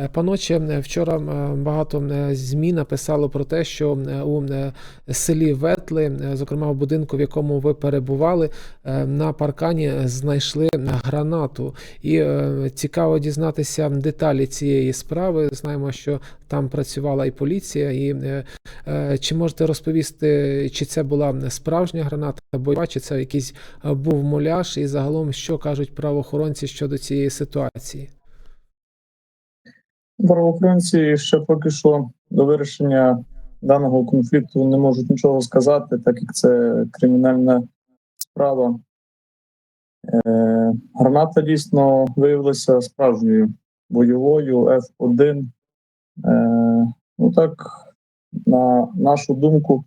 Е, Паноче, е, вчора е, багато ЗМІ написало про те, що у селі Ветли, зокрема в будинку, в якому ви перебували, на паркані знайшли гранату. І цікаво дізнатися деталі цієї справи. Знаємо, що там працювала і поліція. І чи можете розповісти, чи це була справжня граната, бойова, чи це якийсь був муляж, і загалом що кажуть правоохоронці щодо цієї ситуації? Правоохоронці ще поки що до вирішення даного конфлікту не можуть нічого сказати, так як це кримінальна справа. Е, граната дійсно виявилася справжньою бойовою F1. Е, ну так, на нашу думку,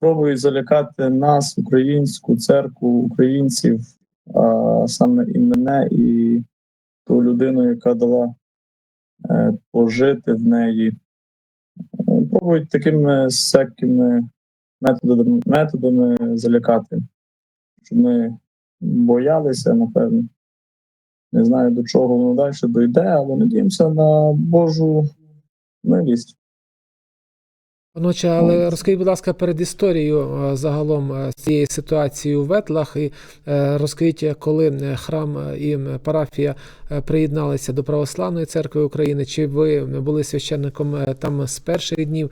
пробують залякати нас, українську церкву, українців, а саме і мене, і ту людину, яка дала пожити в неї. Е, Пробують такими всякими методами, методами залякати, щоб ми боялися, напевно. Не знаю, до чого воно далі дійде, але надіємося на Божу милість. Паноче, але розкажіть, будь ласка, перед історією е, загалом е, цієї ситуації у Ветлах, і е, розкажіть, коли храм і парафія приєдналися до Православної церкви України, чи ви були священником там з перших днів,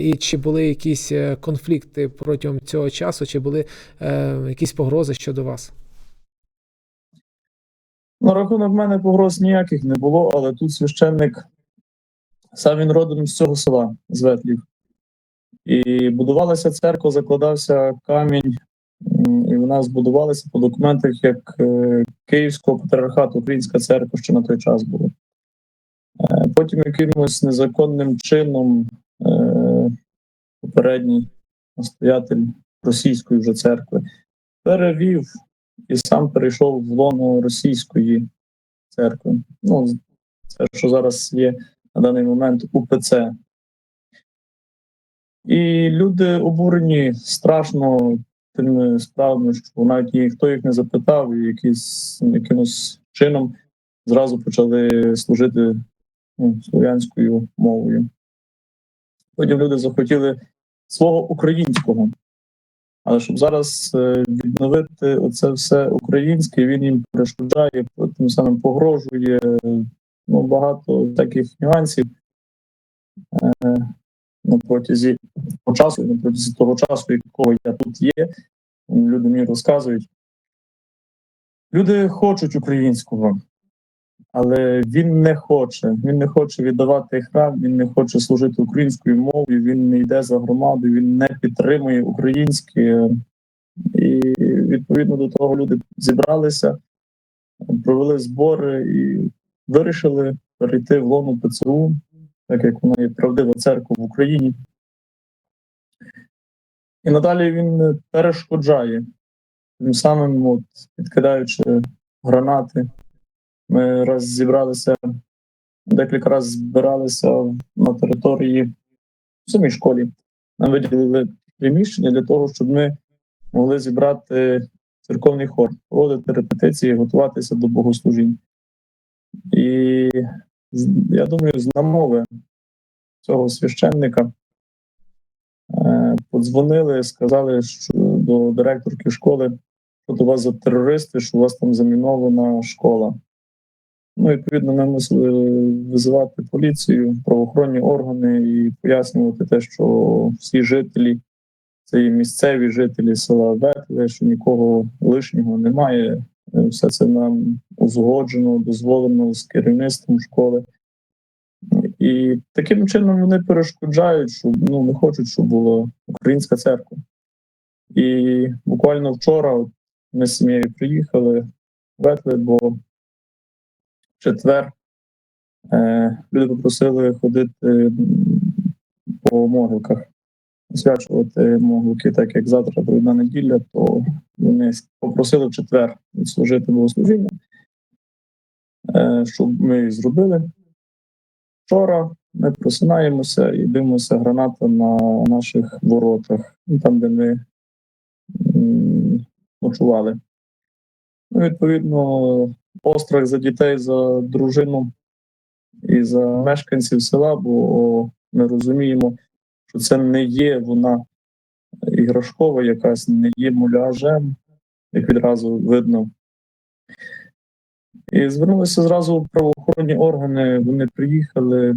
і чи були якісь конфлікти протягом цього часу, чи були якісь погрози щодо вас? На рахунок мене погроз ніяких не було, але тут священник сам він родом з цього села, з Ветлів. І будувалася церква, закладався камінь, і вона збудувалася по документах як е, Київського патріархату, Українська церква, що на той час було. Е, Потім якимось незаконним чином е, попередній настоятель російської вже церкви перевів і сам перейшов в лоно російської церкви. Ну, це, що зараз є на даний момент УПЦ. І люди обурені страшно тими справами, що навіть ніхто їх не запитав, і якісь якимось чином зразу почали служити ну, слов'янською мовою. Потім люди захотіли свого українського. Але щоб зараз е, відновити оце все українське, він їм перешкоджає, тим самим погрожує. Ну, багато таких нюансів е, на протязі того часу, на протязі того часу, якого я тут є, люди мені розказують. Люди хочуть українського, але він не хоче. Він не хоче віддавати храм, він не хоче служити українською мовою, він не йде за громаду, він не підтримує українське. І відповідно до того люди зібралися, провели збори і вирішили перейти в лоно ПЦУ, так як вона є правдива церква в Україні. І надалі він перешкоджає, тим самим, от, підкидаючи гранати. Ми раз зібралися, декілька разів збиралися на території в самій школі. Нам виділили приміщення для того, щоб ми могли зібрати церковний хор, проводити репетиції, готуватися до богослужінь. І я думаю, з намови цього священника е, подзвонили, сказали, що до директорки школи, що до вас за терористи, що у вас там замінована школа. Ну, відповідно, ми мусили визивати поліцію, правоохоронні органи і пояснювати те, що всі жителі, це і місцеві жителі села Ветле, що нікого лишнього немає. Е, Все це нам узгоджено, дозволено з керівництвом школи. І таким чином вони перешкоджають, що ну, не хочуть, щоб була українська церква. І буквально вчора ми з сім'єю приїхали в Ветле, бо в четвер е, люди попросили ходити по могилках, освячувати могилки, так як завтра пройде неділя, то попросили четвер відслужити богослужіння, е, щоб ми зробили. Вчора ми просинаємося і дивимося граната на наших воротах, ну, там, де ми ночували. Ну, відповідно, острах за дітей, за дружину і за мешканців села, бо ми розуміємо, що це не є вона іграшкова якась, не є муляжем, як відразу видно. І звернулися зразу в правоохоронні органи. Вони приїхали,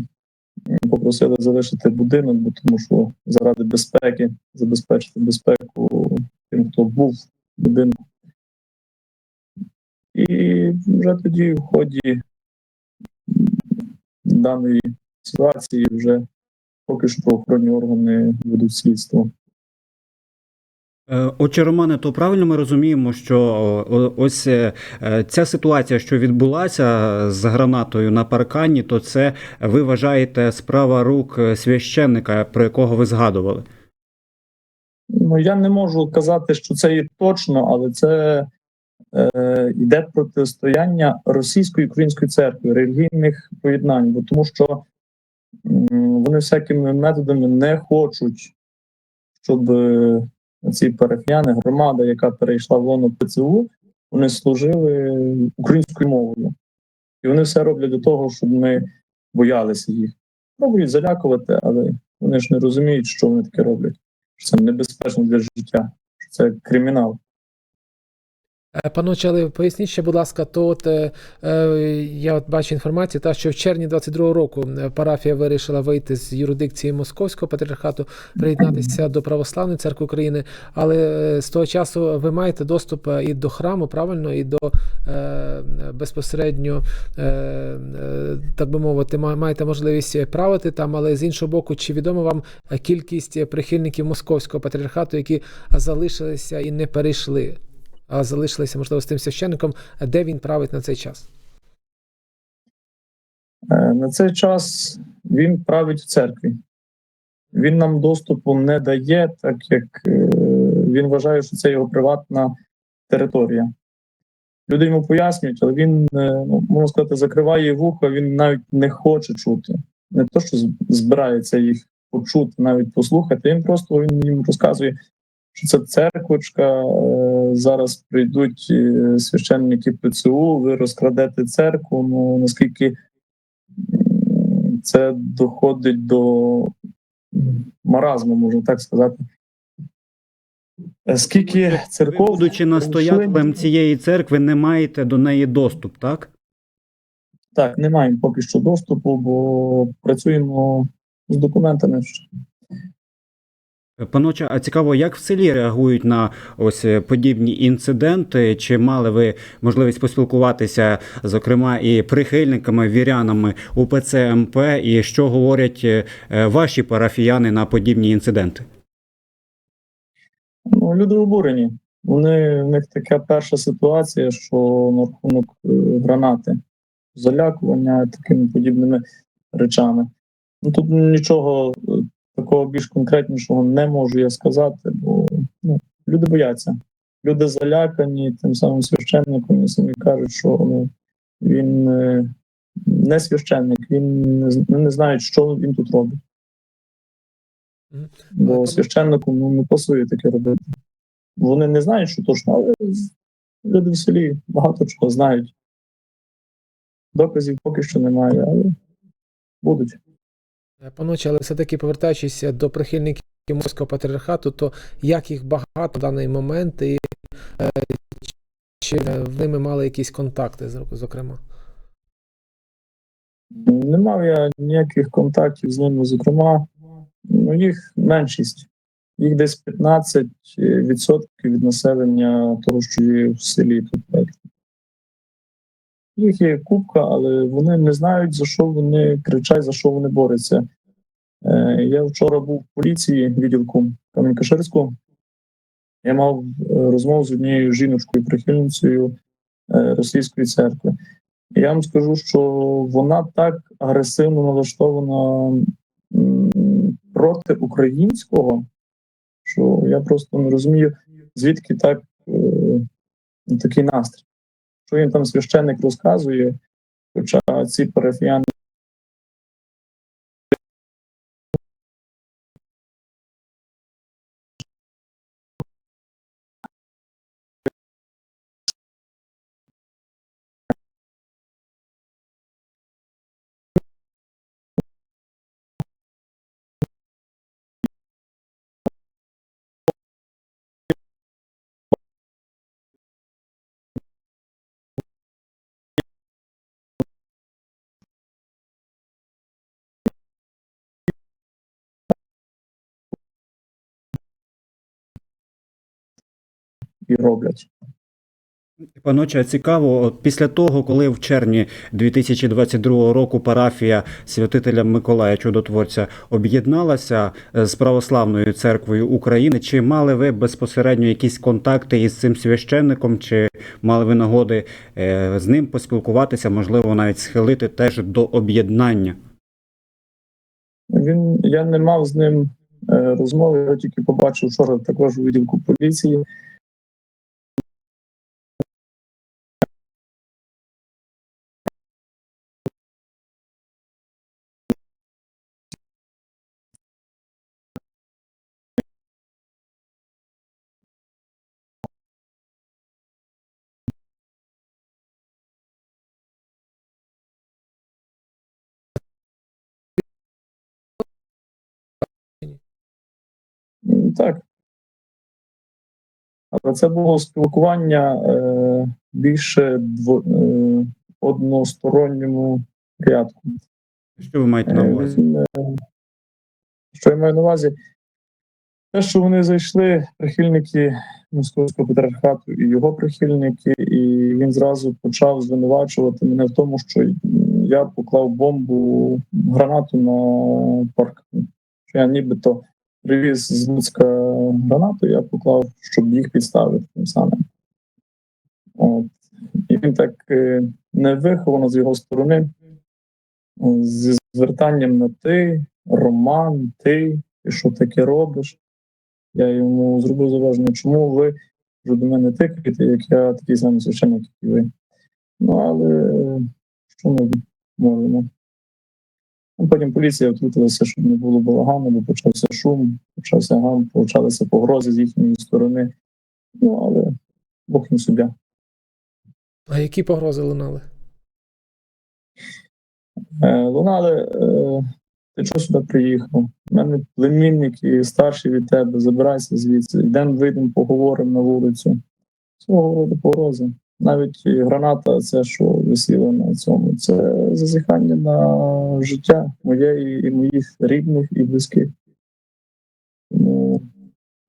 попросили залишити будинок, бо тому що заради безпеки, забезпечити безпеку тим, хто був в будинку. І вже тоді, в ході даної ситуації, вже поки що правоохоронні органи ведуть слідство. Е, Отже, Романе, то правильно ми розуміємо, що ось е, е, ця ситуація, що відбулася з гранатою на паркані, то це ви вважаєте справа рук священника, про якого ви згадували. Ну, я не можу казати, що це є точно, але це е, йде протистояння російської української церкви, релігійних поєднань, бо тому що м, вони всякими методами не хочуть, щоб ці парафіяни, громада, яка перейшла в лоно ПЦУ, вони служили українською мовою. І вони все роблять для того, щоб ми боялися їх. Пробують залякувати, але вони ж не розуміють, що вони таке роблять що це небезпечно для життя, що це кримінал. Е, Паноче, але поясніть ще, будь ласка, то от е, е, я от бачу інформацію, та що в червні 22-го року парафія вирішила вийти з юрисдикції Московського патріархату, приєднатися до Православної церкви України. Але з того часу ви маєте доступ і до храму, правильно, і до безпосередньо, так би мовити, ма- маєте можливість правити там, але з іншого боку, чи відома вам кількість прихильників Московського патріархату, які залишилися і не перейшли? Залишилися, можливо, з тим священником, де він править на цей час. Е, На цей час він править в церкві. Він нам доступу не дає, так як е, він вважає, що це його приватна територія. Люди йому пояснюють, але він, е, ну, можна сказати, закриває вуха, він навіть не хоче чути. Не то, що збирається їх почути, навіть послухати. Він просто він їм розказує, що це церквочка. е, Зараз прийдуть е, священники ПЦУ, ви розкрадете церкву. Ну наскільки це доходить до маразму, можна так сказати. Е, Скільки церков, будучи настоятелем цієї церкви, не маєте до неї доступ, так? Так, не маємо поки що доступу, бо працюємо з документами. Паноча, а цікаво, як в селі реагують на ось е, подібні інциденти? Чи мали ви можливість поспілкуватися, зокрема, і прихильниками, вірянами УПЦ МП, і що говорять е, е, ваші парафіяни на подібні інциденти? Ну, люди обурені. Вони в них така перша ситуація, що на рахунок гранати, залякування такими подібними речами. Ну тут нічого такого більш конкретнішого не можу я сказати, бо ну, люди бояться. Люди залякані тим самим священником, і самі кажуть, що ну, він е, не священник, він не, не знають, що він тут робить. Бо священнику ну, не пасує таке робити. Вони не знають, що точно, але люди в селі багато чого знають. Доказів поки що немає, але будуть. Е, Паноче, але все-таки повертаючись до прихильників Московського патріархату, то як їх багато в даний момент, і е, чи е, в ними мали якісь контакти, зокрема? Не мав я ніяких контактів з ними, зокрема, ну, їх меншість. Їх десь 15% від населення того, що є в селі тут. Їх є купка, але вони не знають, за що вони кричать, за що вони борються. Е, я вчора був в поліції відділку Кам'янка-Ширського. Я мав е, розмову з однією жіночкою, прихильницею е, російської церкви. Я вам скажу, що вона так агресивно налаштована проти українського, що я просто не розумію, звідки так такий настрій. Що їм там священник розказує, хоча ці парафіяни і роблять. Паноче, цікаво, от після того, коли в червні 2022 року парафія святителя Миколая Чудотворця об'єдналася з православною церквою України, чи мали ви безпосередньо якісь контакти із цим священником, чи мали ви нагоди е, з ним поспілкуватися, можливо, навіть схилити теж до об'єднання? Він я не мав з ним е, розмови, я тільки побачив вчора також у відділку поліції. Так. Але це було спілкування е, більше дво, е, односторонньому порядку. Що ви маєте на Е, увазі? е, Що я маю на увазі? Те, що вони зайшли, прихильники московського патріархату і його прихильники, і він зразу почав звинувачувати мене в тому, що я поклав бомбу, гранату на парк. Що я нібито привіз з Луцька гранату, я поклав, щоб їх підставити тим самим. От. І він так е, невиховано з його сторони, зі звертанням на ти, Роман, ти, ти що таке робиш? Я йому зробив зауваження, чому ви вже до мене тикаєте, як я такий самий священник, як і ви. Ну, але е, що ми можемо? Ну, Потім поліція втрутилася, щоб не було балагану, бо почався шум, почався гам, почалися погрози з їхньої сторони. Ну, але Бог їм суддя. А які погрози лунали? Е, Лунали, е, ти чого сюди приїхав? У мене племінники старші від тебе, забирайся звідси, йдемо, вийдемо, поговоримо на вулицю. Свого роду погрози. Навіть граната, це що висіло на цьому, це зазіхання на життя моє і моїх рідних і близьких. Тому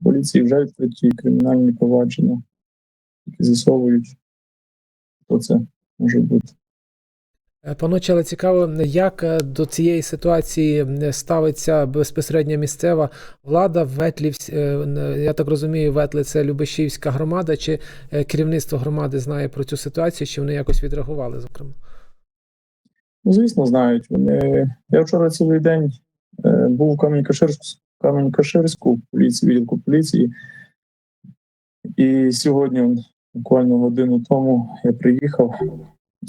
поліції вже відкриті кримінальні провадження, які з'ясовують, хто це може бути. Е, Паноче, але цікаво, як е, до цієї ситуації ставиться безпосередньо місцева влада в Ветлі. вс- е, Я так розумію, Ветли це Любешівська громада, чи керівництво громади знає про цю ситуацію, чи вони якось відреагували, зокрема? Ну, звісно, знають. Вони... Я вчора цілий день був у Камінь-Каширську, Камінь-Каширську поліції, відділку поліції. І сьогодні, буквально годину тому, я приїхав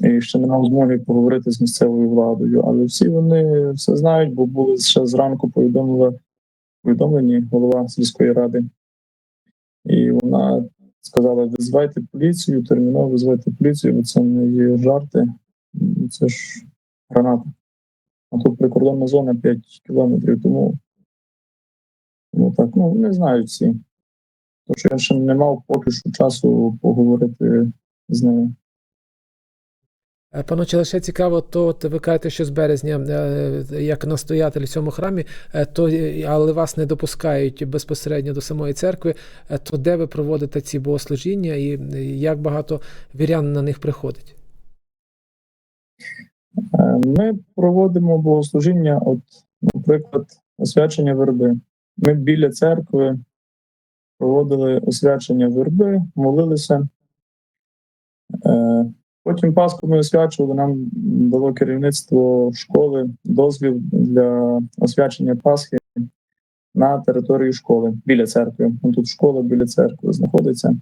і ще не мав змоги поговорити з місцевою владою. Але всі вони все знають, бо були ще зранку повідомили, повідомлені голова сільської ради. І вона сказала: визвайте поліцію, терміново визвайте поліцію, бо це не є жарти. Це ж граната. А тут прикордонна зона 5 кілометрів, тому, тому так, ну не знають всі. Що я ще не мав поки що часу поговорити з ними. Е, Паноче, лише цікаво, то ви кажете, що з березня, е, як настоятель в цьому храмі, е, то, але вас не допускають безпосередньо до самої церкви, то де ви проводите ці богослужіння і як багато вірян на них приходить? Ми проводимо богослужіння, от, наприклад, освячення верби. Ми біля церкви проводили освячення верби, молилися. Потім Пасху ми освячували, нам дало керівництво школи дозвіл для освячення Пасхи на території школи біля церкви. Тут школа біля церкви знаходиться.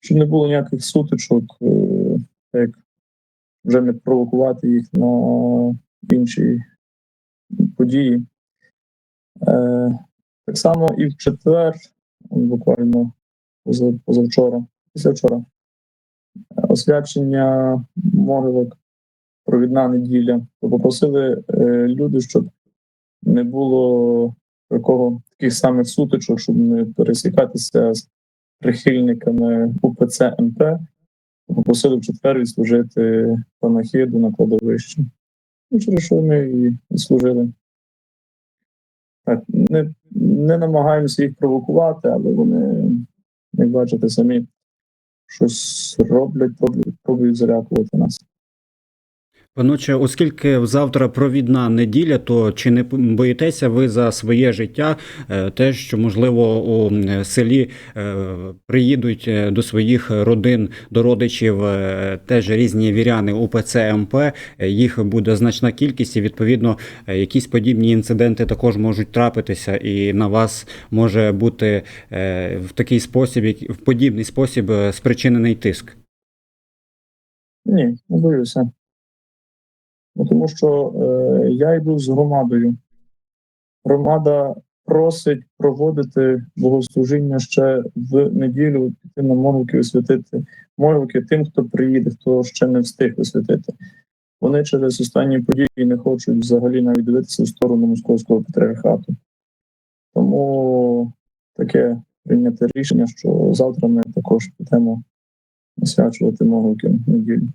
Щоб не було ніяких сутичок, е, як вже не провокувати їх на інші події. Е, так само і в четвер, буквально позавчора, післявчора, е, освячення могилок, провідна неділя. Попросили е, люди, щоб не було такого таких самих сутичок, щоб не пересікатися з прихильниками УПЦ МП. Попросили в четвер відслужити панахиду на кладовищі. Ну, через що ми і відслужили. Так, не, не намагаємося їх провокувати, але вони як бачите, самі щось роблять, пробують, залякувати нас. Паноче, оскільки завтра провідна неділя, то чи не боїтеся ви за своє життя е, те, що можливо у селі е, приїдуть е, до своїх родин, до родичів теж різні віряни УПЦ МП, їх буде значна кількість, і відповідно якісь подібні інциденти також можуть трапитися, і на вас може бути в такий спосіб, в подібний спосіб спричинений тиск. Ні, не боюся. Ну, тому що е, я йду з громадою. Громада просить проводити богослужіння ще в неділю, піти на молоки освятити молоки тим, хто приїде, хто ще не встиг освятити. Вони через останні події не хочуть взагалі навіть дивитися в сторону московського патріархату. Тому таке прийняте рішення, що завтра ми також підемо освячувати молоки в неділю.